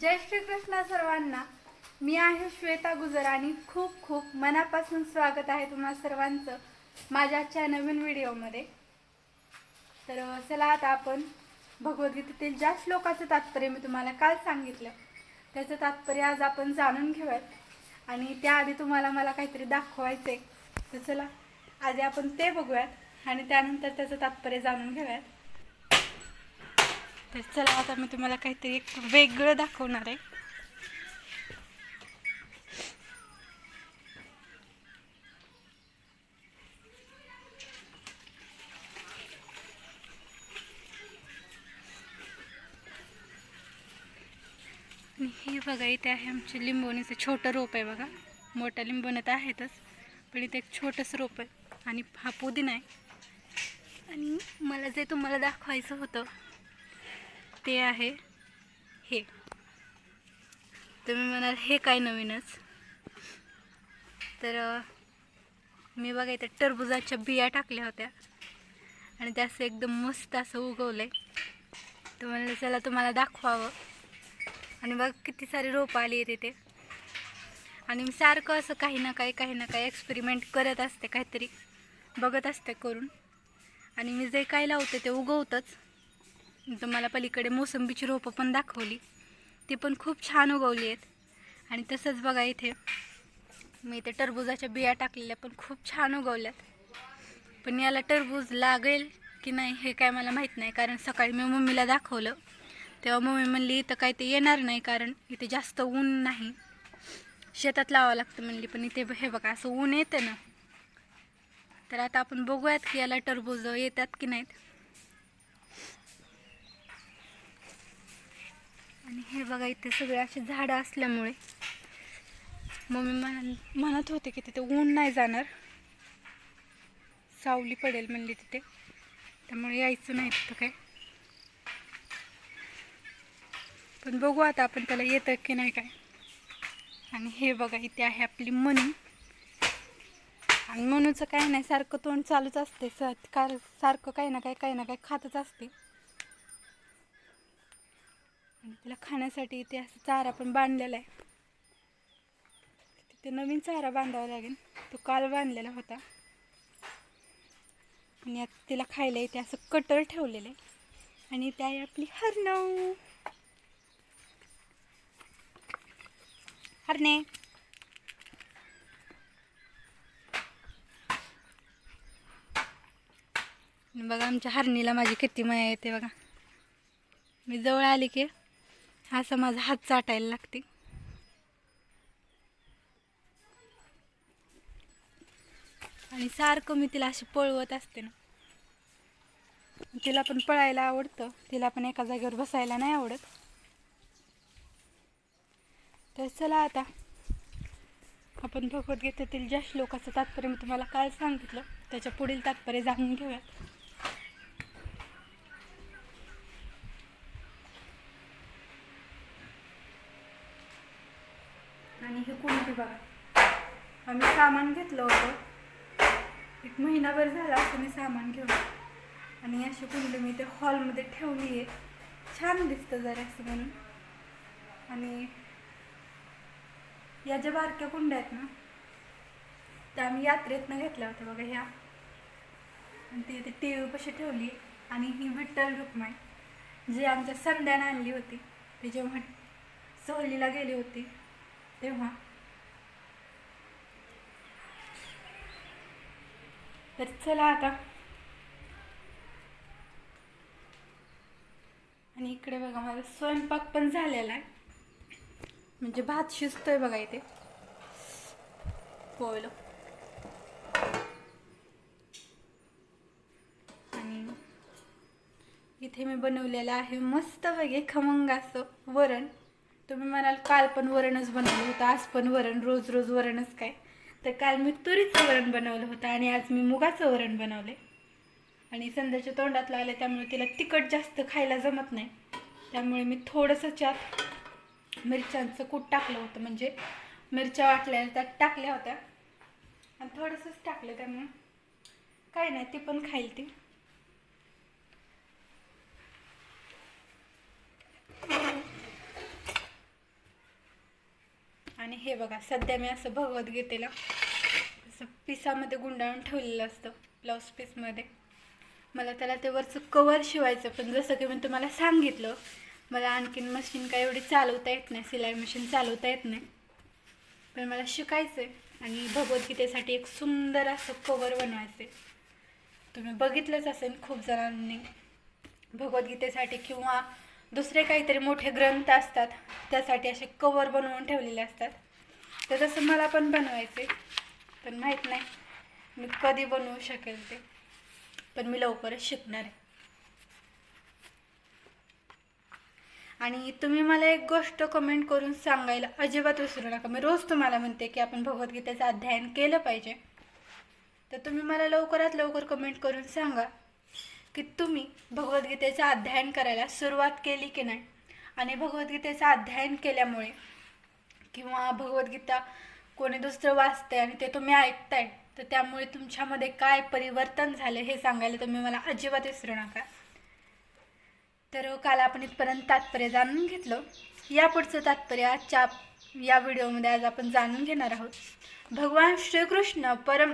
जय श्रीकृष्ण सर्वांना. मी आहे श्वेता गुजर आणि खूप खूप मनापासून स्वागत आहे तुम्हा सर्वांचं माझ्या आजच्या नवीन व्हिडिओमध्ये. तर चला आता आपण भगवद्गीतेतील ज्या श्लोकाचं तात्पर्य मी तुम्हाला काल सांगितलं त्याचं तात्पर्य आज आपण जाणून घेऊयात. आणि त्याआधी तुम्हाला मला काहीतरी दाखवायचं आहे तर चला आधी आपण ते बघूयात आणि त्यानंतर त्याचं तात्पर्य जाणून घेऊयात. तर चला आता मी तुम्हाला काहीतरी एक वेगळं दाखवणार आहे. आणि हे बघा इथे आहे आमचे लिंबवणीचं छोटं रोप आहे बघा. मोठ्या लिंबोण्यात तर आहेतच पण इथे एक छोटंसं रोप आहे. आणि हा पुदिना आहे. आणि मला जे तुम्हाला दाखवायचं होतं ते आहे. हे. तुम्ही म्हणाल हे काय नवीनच. तर मी बघा इथे टरबुजाच्या बिया टाकल्या होत्या. आणि त्याचं एकदम मस्त असं उगवलं आहे तर म्हणलं चला तुम्हाला दाखवावं. आणि बघ किती सारी रोपं आली आहे तिथे आणि मी सारखं असं काही ना काही काही ना काही एक्सपेरिमेंट करत असते काहीतरी. बघत असते करून. आणि मी जे काय लावते ते उगवतंच. तुम्हाला पलीकडे मोसंबीची रोपं पण दाखवली. ती पण खूप छान उगवली आहेत. आणि तसंच बघा इथे मी इथे टरबुजाच्या बिया टाकलेल्या पण खूप छान उगवल्यात. पण याला टरबूज लागेल की नाही हे काय मला माहीत नाही कारण सकाळी मी मम्मीला दाखवलं. तेव्हा मम्मी म्हणली इथं काय ते येणार नाही कारण इथे जास्त ऊन नाही. शेतात लावावं लागतं म्हणली. पण इथे हे बघा असं ऊन येतं ना. तर आता आपण बघूयात की याला टरबूज येतात की नाहीत. हे बघा इथे सगळे असे झाडं असल्यामुळे. मम्मी म्हण म्हणत होते की तिथे ऊन नाही जाणार. सावली पडेल म्हणली तिथे. त्यामुळे यायचं नाही तिथं काय. पण बघू आता आपण त्याला येतं की नाही काय. आणि हे बघा इथे आहे आपली मनी. आणि मनूचं काय नाही सारखं तोंड चालूच असते. स सारखं काही ना काही काही ना काही खातच असते. आणि तिला खाण्यासाठी इथे असं चारा पण बांधलेला आहे. तिथे नवीन चारा बांधावा लागेल. तो काल बांधलेला होता. आणि आता तिला खायला इथे असं कटर ठेवलेलं आहे. आणि त्या आहे आपली हरणं. हरणे बघा आमच्या हरणीला माझी किती माया येते बघा. मी जवळ आली की असं माझा हात चाटायला लागते. आणि सारखं मी तिला अशी पळवत असते ना. तिला पण पळायला आवडतं. तिला पण एका जागेवर बसायला नाही आवडत. तर चला आता. आपण भगवद्गीतेतील ज्या श्लोकाचं तात्पर्य मी तुम्हाला काल सांगितलं. त्याच्या पुढील तात्पर्य जाणून घेऊयात आणि हे कुंडी बघा आम्ही सामान घेतलं होतं. एक महिनाभर झाला असं मी सामान घेऊन. आणि अशी कुंडी मी ते हॉलमध्ये ठेवली आहे. छान दिसतं जरा असं म्हणून. आणि या ज्या बारक्या कुंड्या आहेत ना त्या आम्ही यात्रेतनं घेतल्या होत्या बघा ह्या. आणि ती टी व्ही कशी ठेवली आणि ही विठ्ठल रुक्माई जी आमच्या संध्यानं आणली होती. ती जेव्हा सहलीला गेली होती तेव्हा तर चला आता. आणि इकडे बघा माझा स्वयंपाक पण झालेला आहे. म्हणजे भात शिजतोय बघा इथे. पोळलं. आणि इथे मी बनवलेलं आहे मस्त बघे खमंग असं वरण. तुम्ही म्हणाल काल पण वरणच बनवलं होतं आज पण वरण रोज रोज वरणच काय? तर काल मी तुरीचं वरण बनवलं होतं आणि आज मी मुगाचं वरण बनवले. आणि संध्याच्या तोंडात लागलं त्यामुळे तिला तिखट जास्त खायला जमत नाही. त्यामुळे मी थोडंसं त्यात मिरच्यांचं कूट टाकलं होतं म्हणजे मिरच्या वाटल्या त्यात टाकल्या होत्या. आणि थोडंसंच टाकलं त्यामुळे. काही नाही ती पण खाईल ती. आणि हे बघा सध्या मी असं भगवद्गीतेला असं पिसामध्ये गुंडाळून ठेवलेलं असतं ब्लाऊज पीसमध्ये मला त्याला ते वरचं कवर शिवायचं पण जसं की मी तुम्हाला सांगितलं मला आणखीन मशीन काय एवढी चालवता येत नाही सिलाई मशीन चालवता येत नाही. पण मला शिकायचं आहे आणि भगवद्गीतेसाठी एक सुंदर असं कवर बनवायचं आहे तुम्ही बघितलंच असेल खूप जणांनी भगवद्गीतेसाठी किंवा दुसरे काहीतरी मोठे ग्रंथ असतात त्यासाठी असे कवर बनवून ठेवलेले असतात. तर तसं मला पण बनवायचे पण माहीत नाही मी कधी बनवू शकेल ते. पण मी लवकरच शिकणार आहे. आणि तुम्ही मला एक गोष्ट कमेंट करून सांगायला अजिबात विसरू नका. मी रोज तुम्हाला म्हणते की आपण भगवद्गीतेचं अध्ययन केलं पाहिजे. तर तुम्ही मला लवकरात लवकर कमेंट करून सांगा. की तुम्ही भगवद्गीतेचं अध्ययन करायला सुरुवात केली की नाही? आणि भगवद्गीतेचं अध्ययन केल्यामुळे किंवा भगवद्गीता कोणी दुसरं वाचते आणि ते तुम्ही ऐकताय तर त्यामुळे तुमच्यामध्ये काय परिवर्तन झालं हे सांगायला तुम्ही मला अजिबात विसरू नका. तर हो, काल आपण इथपर्यंत तात्पर्य जाणून घेतलं. यापुढचं तात्पर्य आजच्या या व्हिडिओमध्ये आज आपण जाणून घेणार आहोत. भगवान श्रीकृष्ण परम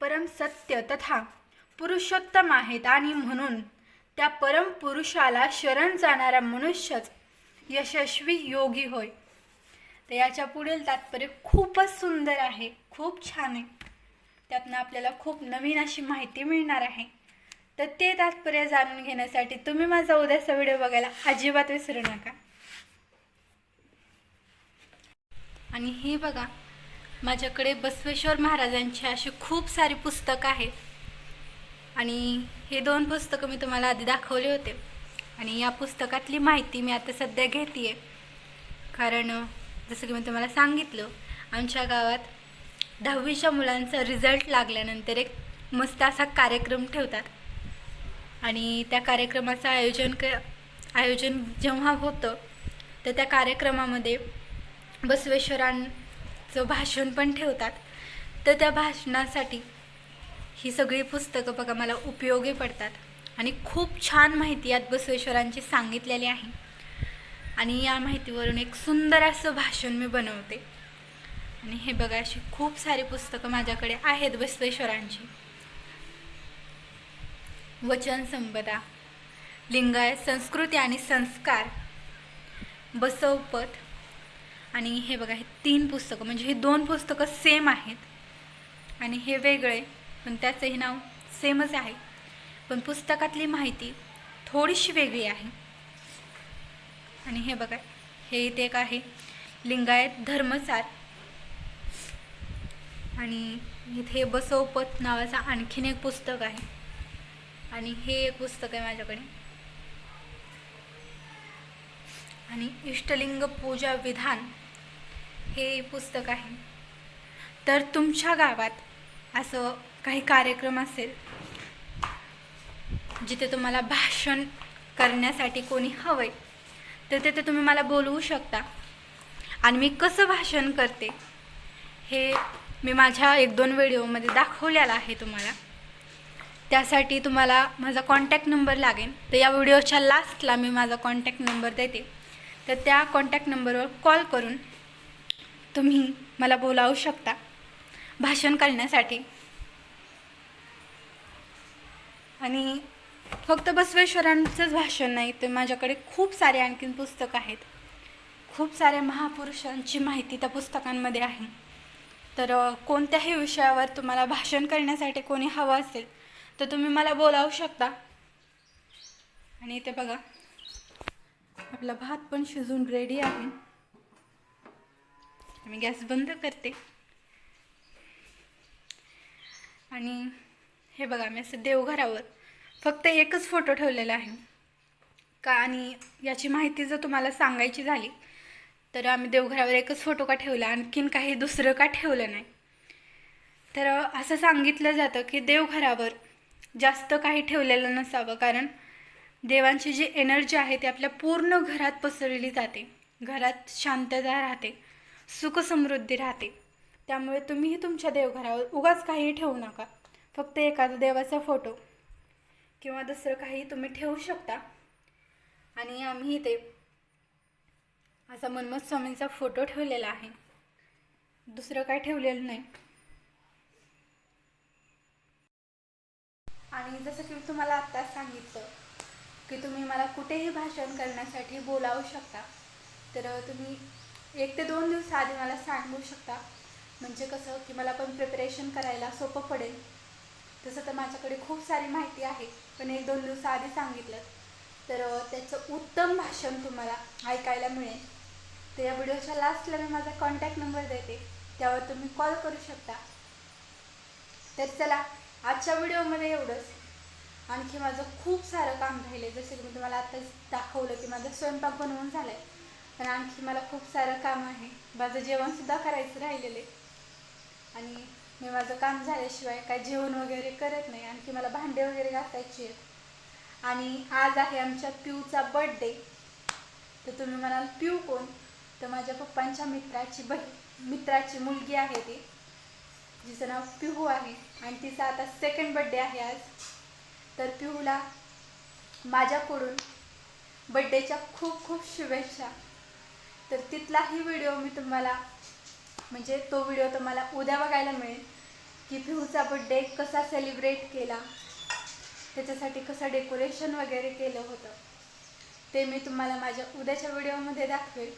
परम सत्य तथा पुरुषोत्तम आहेत आणि म्हणून त्या परम पुरुषाला शरण जाणारा मनुष्यच यशस्वी योगी होय. तर याच्या पुढील तात्पर्य खूपच सुंदर आहे खूप छान आहे. त्यातनं आपल्याला खूप नवीन अशी माहिती मिळणार आहे. तर ते तात्पर्य जाणून घेण्यासाठी तुम्ही माझा उद्याचा व्हिडिओ बघायला अजिबात विसरू नका. आणि हे बघा माझ्याकडे बसवेश्वर महाराजांची अशी खूप सारी पुस्तकं आहेत. आणि हे दोन पुस्तकं मी तुम्हाला आधी दाखवले होते. आणि या पुस्तकातली माहिती मी आता सध्या घेते आहे कारण जसं की मी तुम्हाला सांगितलं आमच्या गावात दहावीच्या मुलांचा रिझल्ट लागल्यानंतर एक मस्त असा कार्यक्रम ठेवतात. आणि त्या कार्यक्रमाचं आयोजन क आयोजन जेव्हा होतं तर त्या कार्यक्रमामध्ये बसवेश्वरांचं भाषण पण ठेवतात. तर त्या भाषणासाठी ही सगळी पुस्तकं बघा मला उपयोगी पडतात. आणि खूप छान माहिती यात बसवेश्वरांची सांगितलेली आहे. आणि या माहितीवरून एक सुंदर असं भाषण मी बनवते. आणि हे बघा अशी खूप सारी पुस्तकं माझ्याकडे आहेत बसवेश्वरांची. वचन संपदा लिंगायत संस्कृती आणि संस्कार बसवपत. आणि हे बघा हे तीन पुस्तकं म्हणजे ही दोन पुस्तकं सेम आहेत. आणि हे वेगळे पण त्याचंही नाव सेमच आहे. पण पुस्तकातली माहिती थोडीशी वेगळी आहे. आणि हे बघा हे इथे एक आहे. लिंगायत धर्मसार. आणि इथे बसवपत नावाचं आणखीन एक पुस्तक आहे. आणि हे एक पुस्तक आहे माझ्याकडे. आणि इष्टलिंग पूजा विधान हे पुस्तक आहे. तर तुमच्या गावात असं काही कार्यक्रम असेल जिथे तुम्हाला भाषण करण्यासाठी कोणी हवं आहे तर तिथे तुम्ही मला बोलवू शकता. आणि मी कसं भाषण करते हे मी माझ्या एक दोन व्हिडिओमध्ये दाखवलेला आहे तुम्हाला. त्यासाठी तुम्हाला माझा कॉन्टॅक्ट नंबर लागेल. तर या व्हिडिओच्या लास्टला मी माझा कॉन्टॅक्ट नंबर देते. तर त्या कॉन्टॅक्ट नंबरवर कॉल करून तुम्ही मला बोलावू शकता. भाषण करण्यासाठी. आणि फक्त बसवेश्वरांचंच भाषण नाही तर माझ्याकडे खूप सारे आणखीन पुस्तकं आहेत. खूप साऱ्या महापुरुषांची माहिती त्या पुस्तकांमध्ये आहे. तर कोणत्याही विषयावर तुम्हाला भाषण करण्यासाठी कोणी हवं असेल तर तुम्ही मला बोलावू शकता. आणि इथे बघा आपला भात पण शिजून रेडी आहे. मी गॅस बंद करते. आणि हे बघा मी असं देवघरावर फक्त एकच फोटो ठेवलेला आहे. का आणि याची माहिती जर तुम्हाला सांगायची झाली तर आम्ही देवघरावर एकच फोटो का ठेवला आणखीन काही दुसरं का ठेवलं नाही. तर असं सांगितलं जातं की देवघरावर जास्त काही ठेवलेलं नसावं कारण देवांची जी एनर्जी आहे ती आपल्या पूर्ण घरात पसरली जाते. घरात शांतता राहते सुखसमृद्धी राहते. त्यामुळे तुम्हीही तुमच्या देवघरावर उगाच काहीही ठेवू नका. फक्त एखादा देवाचा फोटो किंवा दुसरं काही तुम्ही ठेवू शकता. आणि आम्ही ते असा मनमत स्वामींचा फोटो ठेवलेला आहे. दुसरं काय ठेवलेलं नाही. आणि जसं की मी तुम्हाला आत्ताच सांगितलं की तुम्ही मला कुठेही भाषण करण्यासाठी बोलावू शकता. तर तुम्ही एक ते दोन दिवस आधी मला सांगू शकता. म्हणजे कसं की मला पण प्रिपरेशन करायला सोपं पडेल. तसं तर माझ्याकडे खूप सारी माहिती आहे. पण एक दोन दिवस आधी सांगितलं. तर त्याचं उत्तम भाषण तुम्हाला ऐकायला मिळेल. तर या व्हिडिओच्या लास्टला मी माझा कॉन्टॅक्ट नंबर देते. त्यावर तुम्ही कॉल करू शकता. तर चला आजच्या व्हिडिओमध्ये एवढंच. आणखी माझं खूप सारं काम राहिले जसं की मी तुम्हाला आत्ताच दाखवलं की माझा स्वयंपाक बनवून झाला आहे पण आणखी मला खूप सारं काम आहे. माझं जेवणसुद्धा करायचं राहिलेलं आहे. आणि मी माझं काम झाल्याशिवाय काय जेवण वगैरे करत नाही. आणखी मला भांडे वगैरे घासायची आहेत. आणि आज आहे आमच्या पिऊचा बर्थडे तर तुम्ही म्हणाल पिऊ कोण? तर माझ्या पप्पांच्या मित्राची बही मित्राची मुलगी आहे ती. जिचं नाव पिहू आहे. आणि तिचा आता सेकंड बड्डे आहे आज. तर पिहूला माझ्याकडून बड्डेच्या खूप खूप शुभेच्छा. तर तिथलाही व्हिडिओ मी तुम्हाला म्हणजे तो व्हिडिओ तुम्हाला उद्या बघायला मिळेल. की फ्यूचा बड्डे कसा सेलिब्रेट केला. त्याच्यासाठी कसं डेकोरेशन वगैरे केलं होतं. ते मी तुम्हाला माझ्या उद्याच्या व्हिडिओमध्ये दाखवेल.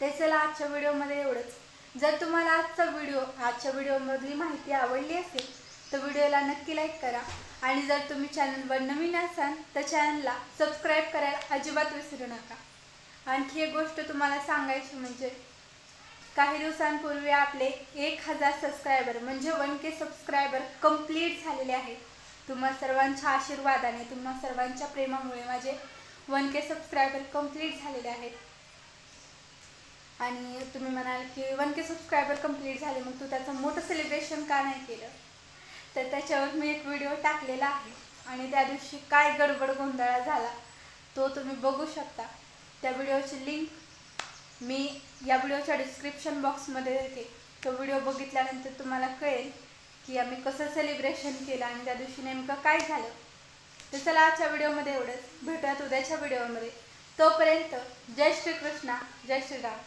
ते चला आजच्या व्हिडिओमध्ये एवढंच. जर तुम्हाला आजचा व्हिडिओ आजच्या व्हिडिओमधली माहिती आवडली असेल तर व्हिडिओला नक्की लाईक करा. आणि जर तुम्ही चॅनलवर नवीन असाल तर चॅनलला सबस्क्राईब करायला अजिबात विसरू नका. आणखी एक गोष्ट तुम्हाला सांगायची म्हणजे काही दिवसांपूर्वी आपले एक हजार सबस्क्रायबर म्हणजे वन के सबस्क्रायबर कंप्लीट झालेले आहेत. तुम्हा सर्वांच्या आशीर्वादाने तुम्हा सर्वांच्या प्रेमामुळे माझे वन के सबस्क्रायबर कंप्लीट झालेले आहेत. आणि तुम्ही म्हणाल की वन के सबस्क्रायबर कंप्लीट झाले मग तू त्याचं मोठं सेलिब्रेशन का नाही केलं? तर त्याच्यावर मी एक व्हिडिओ टाकलेला आहे. आणि त्या दिवशी काय गडबड गोंधळा झाला तो तुम्ही बघू शकता. त्या व्हिडिओची लिंक मी या व्हिडिओच्या डिस्क्रिप्शन बॉक्समध्ये देते तो व्हिडिओ बघितल्यानंतर तुम्हाला कळेल की आम्ही कसं सेलिब्रेशन केलं आणि त्या दिवशी नेमकं काय झालं. तर चला आजच्या व्हिडिओमध्ये एवढंच. भेटूयात उद्याच्या व्हिडिओमध्ये. तोपर्यंत जय श्रीकृष्णा जय श्रीराम.